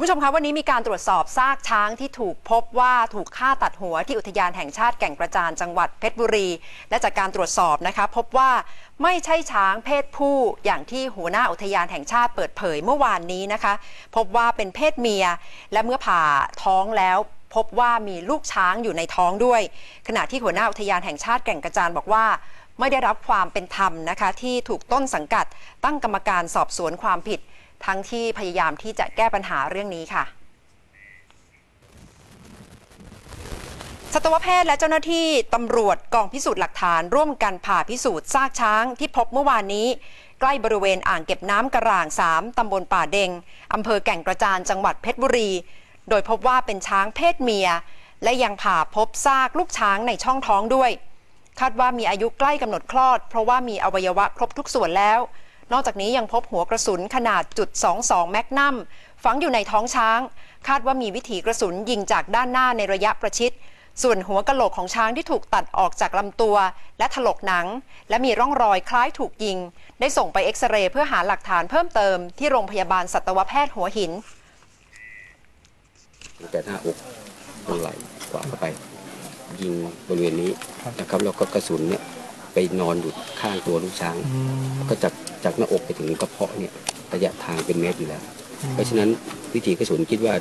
คุณผู้ชมคะวันนี้มีการตรวจสอบซากช้างที่ถูกพบว่าถูกฆ่าตัดหัวที่อุทยานแห่งชาติแก่งกระจานจังหวัดเพชรบุรี และจากการตรวจสอบนะคะพบว่าไม่ใช่ช้างเพศผู้อย่างที่หัวหน้าอุทยานแห่งชาติเปิดเผยเมื่อวานนี้นะคะ พบว่าเป็นเพศเมีย และเมื่อผ่าท้องแล้วพบว่ามีลูกช้างอยู่ในท้องด้วย ขณะที่หัวหน้าอุทยานแห่งชาติแก่งกระจานบอกว่า ไม่ได้รับความเป็นธรรมนะคะ ที่ถูกต้นสังกัดตั้งกรรมการสอบสวนความผิด ทั้งที่พยายามที่จะแก้ปัญหาเรื่องนี้ค่ะสัตวแพทย์และเจ้าหน้าที่ตำรวจกองพิสูจน์หลักฐานร่วมกันผ่าพิสูจน์ซากช้างที่พบเมื่อวานนี้ ใกล้บริเวณอ่างเก็บน้ำกระร่าง 3 ตำบลป่าเดงอำเภอแก่งกระจานจังหวัดเพชรบุรี โดยพบว่าเป็นช้างเพศเมีย และยังผ่าพบซากลูกช้างในช่องท้องด้วย คาดว่ามีอายุใกล้กำหนดคลอด เพราะว่ามีอวัยวะครบทุกส่วนแล้ว นอกจากนี้ยังพบหัวกระสุนขนาดจุด22แมกนัมฝังอยู่ในท้องช้าง คาดว่ามีวิถีกระสุนยิงจากด้านหน้าในระยะประชิด ส่วนหัวกะโหลกของช้างที่ถูกตัดออกจากลำตัว และถลกหนัง และมีร่องรอยคล้ายถูกยิง ได้ส่งไปเอ็กซเรย์เพื่อหาหลักฐานเพิ่มเติมที่โรงพยาบาลสัตวแพทย์หัวหินแต่หน้าอกตรงไหล่ขวาเข้าไป ยิงบริเวณนี้นะครับแล้วก็กระสุนเนี่ยไปนอนอยู่ข้างตัวลูกช้าง ก็จากจากหน้าอกไปถึงกระเพาะเนี่ยระยะทางเป็นเมตรอยู่แล้ว เพราะฉะนั้นวิธีกระสุนคิดว่า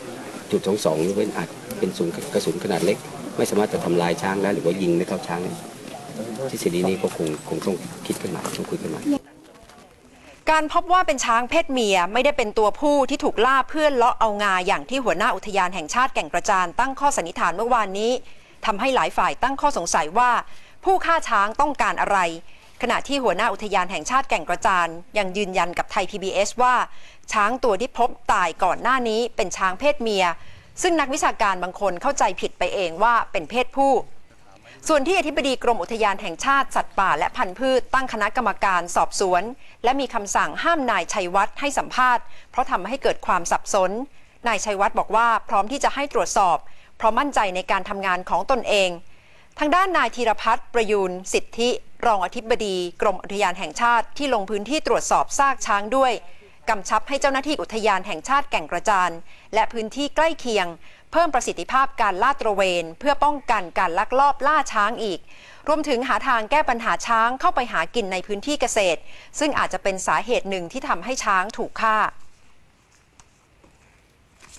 จุดสองสองยกเว้นอาจเป็นศูนย์กระสุนขนาดเล็ก ไม่สามารถจะทำลายช้างได้หรือว่ายิงไม่เข้าช้างได้ทฤษฎีนี้ก็คงคงต้องคิดขึ้นมาต้องคุยกันใหม่การพบว่าเป็นช้างเพศเมียไม่ได้เป็นตัวผู้ที่ถูกล่าเพื่อเลาะเอางาอย่างที่หัวหน้าอุทยานแห่งชาติแก่งกระจานตั้งข้อสันนิษฐานเมื่อวานนี้ ทำให้หลายฝ่ายตั้งข้อสงสัยว่า ผู้ฆ่าช้างต้องการอะไร ขณะที่หัวหน้าอุทยานแห่งชาติแก่งกระจานยังยืนยันกับไทย PBS ว่า ช้างตัวที่พบตายก่อนหน้านี้เป็นช้างเพศเมีย ซึ่งนักวิชาการบางคนเข้าใจผิดไปเองว่าเป็นเพศผู้ส่วนที่อธิบดีกรมอุทยานแห่งชาติสัตว์ป่าและพันธุ์พืชตั้งคณะกรรมการสอบสวน และมีคำสั่งห้ามนายชัยวัฒน์ให้สัมภาษณ์ เพราะทำให้เกิดความสับสน นายชัยวัฒน์บอกว่าพร้อมที่จะให้ตรวจสอบ เพราะมั่นใจในการทำงานของตนเอง ทางด้านนายธีรพัฒน์ประยูนสิทธิ รองอธิบดีกรมอุทยานแห่งชาติที่ลงพื้นที่ตรวจสอบซากช้างด้วยกำชับให้เจ้าหน้าที่อุทยานแห่งชาติแก่งกระจานและพื้นที่ใกล้เคียง เพิ่มประสิทธิภาพการลาดตระเวน เพื่อป้องกันการลักลอบล่าช้างอีก รวมถึงหาทางแก้ปัญหาช้างเข้าไปหากินในพื้นที่เกษตร ซึ่งอาจจะเป็นสาเหตุหนึ่งที่ทำให้ช้างถูกฆ่า